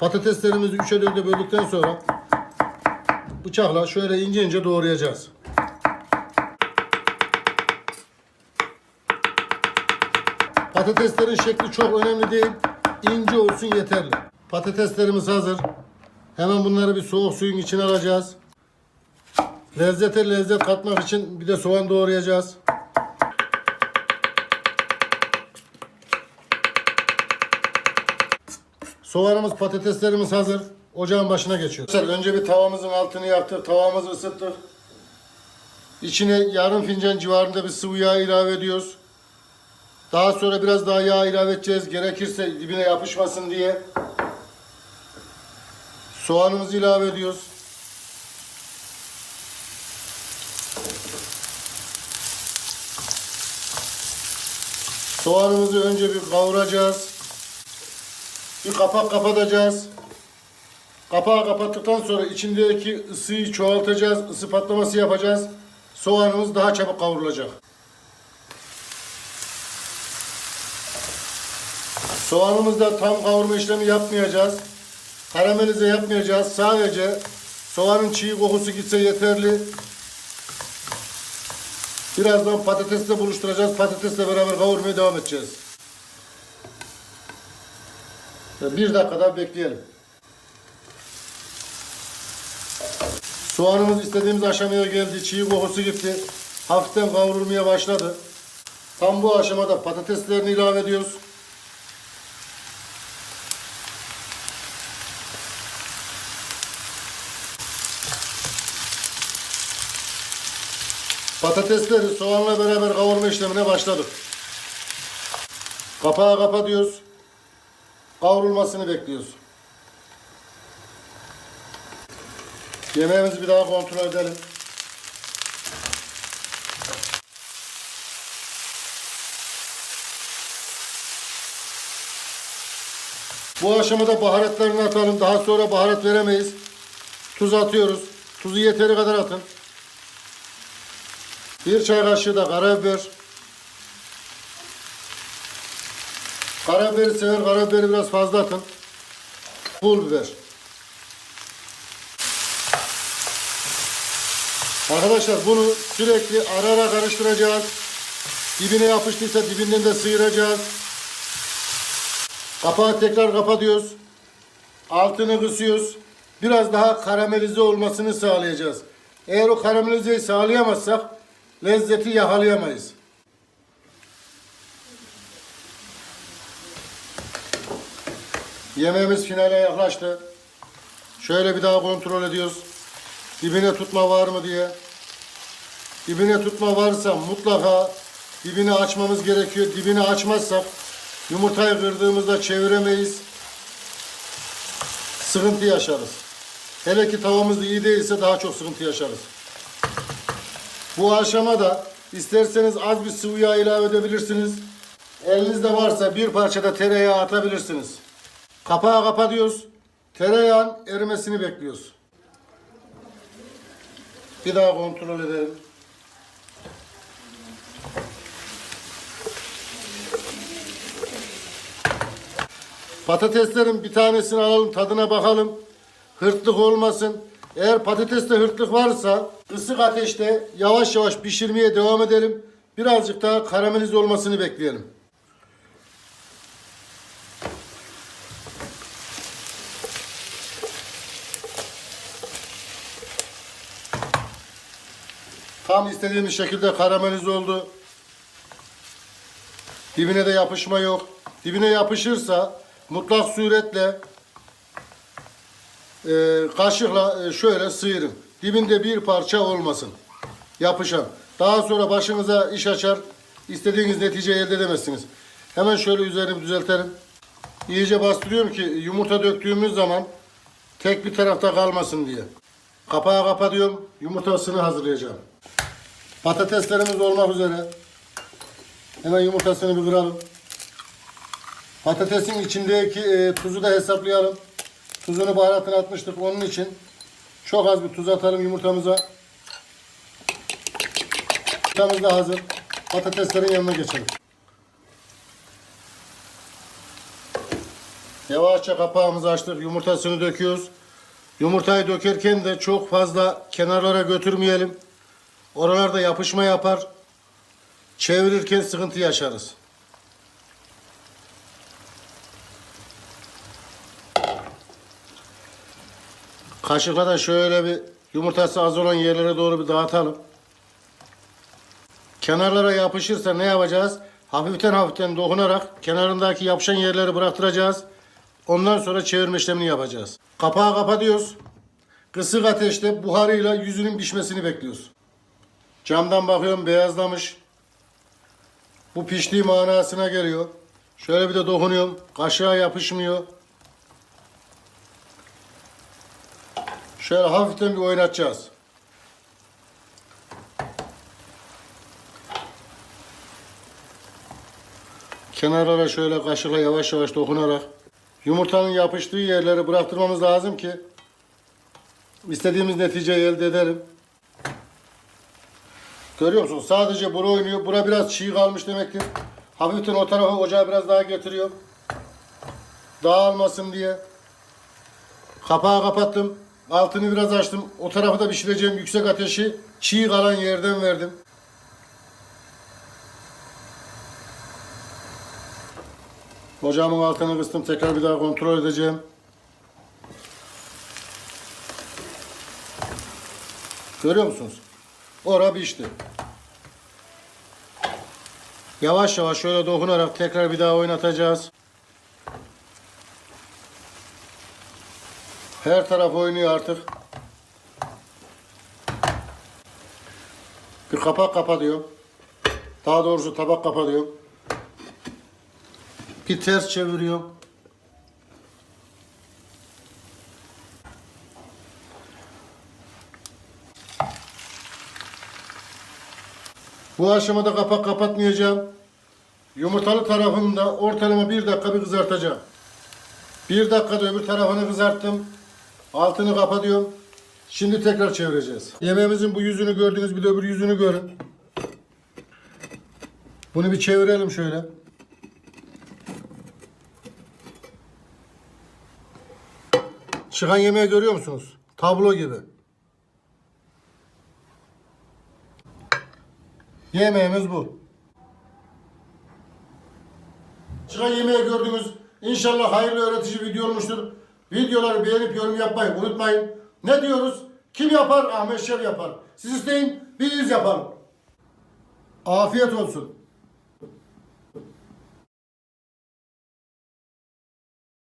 Patateslerimizi üçe dörde böldükten sonra bıçakla şöyle ince ince doğrayacağız. Patateslerin şekli çok önemli değil. İnce olsun yeterli. Patateslerimiz hazır. Hemen bunları bir soğuk suyun içine alacağız. Lezzete lezzet katmak için bir de soğan doğrayacağız. Soğanımız, patateslerimiz hazır. Ocağın başına geçiyoruz. Önce bir tavamızın altını yaktık. Tavamızı ısıttık. İçine yarım fincan civarında bir sıvı yağ ilave ediyoruz. Daha sonra biraz daha yağ ilave edeceğiz. Gerekirse dibine yapışmasın diye. Soğanımızı ilave ediyoruz. Soğanımızı önce bir kavuracağız. Bir kapak kapatacağız. Kapağı kapattıktan sonra içindeki ısıyı çoğaltacağız. Isı patlaması yapacağız. Soğanımız daha çabuk kavrulacak. Soğanımızda tam kavurma işlemi yapmayacağız. Karamelize yapmayacağız. Sadece soğanın çiğ kokusu gitse yeterli. Birazdan patatesle buluşturacağız. Patatesle beraber kavurmaya devam edeceğiz. Bir dakika daha bekleyelim. Soğanımız istediğimiz aşamaya geldi. Çiğ kokusu gitti. Hafiften kavrulmaya başladı. Tam bu aşamada patateslerini ilave ediyoruz. Patatesleri soğanla beraber kavurma işlemine başladık. Kapağı kapatıyoruz. Kavrulmasını bekliyoruz. Yemeğimizi bir daha kontrol edelim. Bu aşamada baharatlarını atalım. Daha sonra baharat veremeyiz. Tuz atıyoruz. Tuzu yeteri kadar atın. Bir çay kaşığı da karabiber. Karabiberi sever, karabiberi biraz fazla atın. Pul biber. Arkadaşlar bunu sürekli ara ara karıştıracağız. Dibine yapıştıysa dibinden de sıyıracağız. Kapağı tekrar kapatıyoruz. Altını kısıyoruz. Biraz daha karamelize olmasını sağlayacağız. Eğer o karamelizeyi sağlayamazsak lezzeti yakalayamayız. Yemeğimiz finale yaklaştı. Şöyle bir daha kontrol ediyoruz. Dibine tutma var mı diye. Dibine tutma varsa mutlaka dibini açmamız gerekiyor. Dibini açmazsak yumurtayı kırdığımızda çeviremeyiz. Sıkıntı yaşarız. Hele ki tavamız iyi değilse daha çok sıkıntı yaşarız. Bu aşamada isterseniz az bir sıvı yağ ilave edebilirsiniz. Elinizde varsa bir parça da tereyağı atabilirsiniz. Kapağı kapatıyoruz. Tereyağın erimesini bekliyoruz. Bir daha kontrol edelim. Patateslerin bir tanesini alalım tadına bakalım. Hırtlık olmasın. Eğer patateste hırtlık varsa ısık ateşte yavaş yavaş pişirmeye devam edelim. Birazcık daha karamelize olmasını bekleyelim. Tam istediğimiz şekilde karamelize oldu. Dibine de yapışma yok. Dibine yapışırsa mutlak suretle e, kaşıkla e, şöyle sıyırın. Dibinde bir parça olmasın. Yapışan. Daha sonra başınıza iş açar. istediğiniz neticeyi elde edemezsiniz. Hemen şöyle üzerini düzeltelim. İyice bastırıyorum ki yumurta döktüğümüz zaman tek bir tarafta kalmasın diye. Kapağı kapatıyorum. Yumurtasını hazırlayacağım. Patateslerimiz olmak üzere. Hemen yumurtasını bir kıralım. Patatesin içindeki e, tuzu da hesaplayalım. Tuzunu baharatını atmıştık onun için. Çok az bir tuz atalım yumurtamıza. Yumurtamız da hazır. Patateslerin yanına geçelim. Yavaşça kapağımızı açtık. Yumurtasını döküyoruz. Yumurtayı dökerken de çok fazla kenarlara götürmeyelim. Oralarda yapışma yapar. Çevirirken sıkıntı yaşarız. Kaşıkla da şöyle bir yumurtası az olan yerlere doğru bir dağıtalım. Kenarlara yapışırsa ne yapacağız? Hafiften hafiften dokunarak kenarındaki yapışan yerleri bıraktıracağız. Ondan sonra çevirme işlemini yapacağız. Kapağı kapatıyoruz. Kısık ateşte buharıyla yüzünün pişmesini bekliyoruz. Camdan bakıyorum beyazlamış. Bu piştiği manasına geliyor. Şöyle bir de dokunuyorum. Kaşığa yapışmıyor. Şöyle hafiften bir oynatacağız. Kenarlara şöyle kaşıkla yavaş yavaş dokunarak yumurtanın yapıştığı yerleri bıraktırmamız lazım ki istediğimiz neticeyi elde edelim. Görüyor musun? Sadece bura oynuyor. Bura biraz çiğ kalmış demektir. Hafiften o tarafa ocağı biraz daha getiriyor. Dağılmasın diye. Kapağı kapattım. Altını biraz açtım. O tarafı da pişireceğim yüksek ateşi çiğ kalan yerden verdim. Ocağımın altını kıstım. Tekrar bir daha kontrol edeceğim. Görüyor musunuz? Ora pişti. Yavaş yavaş şöyle dokunarak tekrar bir daha oynatacağız. Her taraf oynuyor artık. Bir kapak kapatıyor. Daha doğrusu tabak kapatıyor. Bir ters çeviriyor. Bu aşamada kapak kapatmayacağım. Yumurtalı tarafını da ortalama bir dakika bir kızartacağım. Bir dakikada öbür tarafını kızarttım. Altını kapatıyorum. Şimdi tekrar çevireceğiz. Yemeğimizin bu yüzünü gördünüz bir de öbür yüzünü görün. Bunu bir çevirelim şöyle. Çıkan yemeği görüyor musunuz? Tablo gibi. Yemeğimiz bu. Çıkan yemeği gördünüz. İnşallah hayırlı öğretici video olmuştur. Videoları beğenip yorum yapmayı unutmayın. Ne diyoruz? Kim yapar? Ahmet Şer yapar. Siz isteyin, biz yapalım. Afiyet olsun.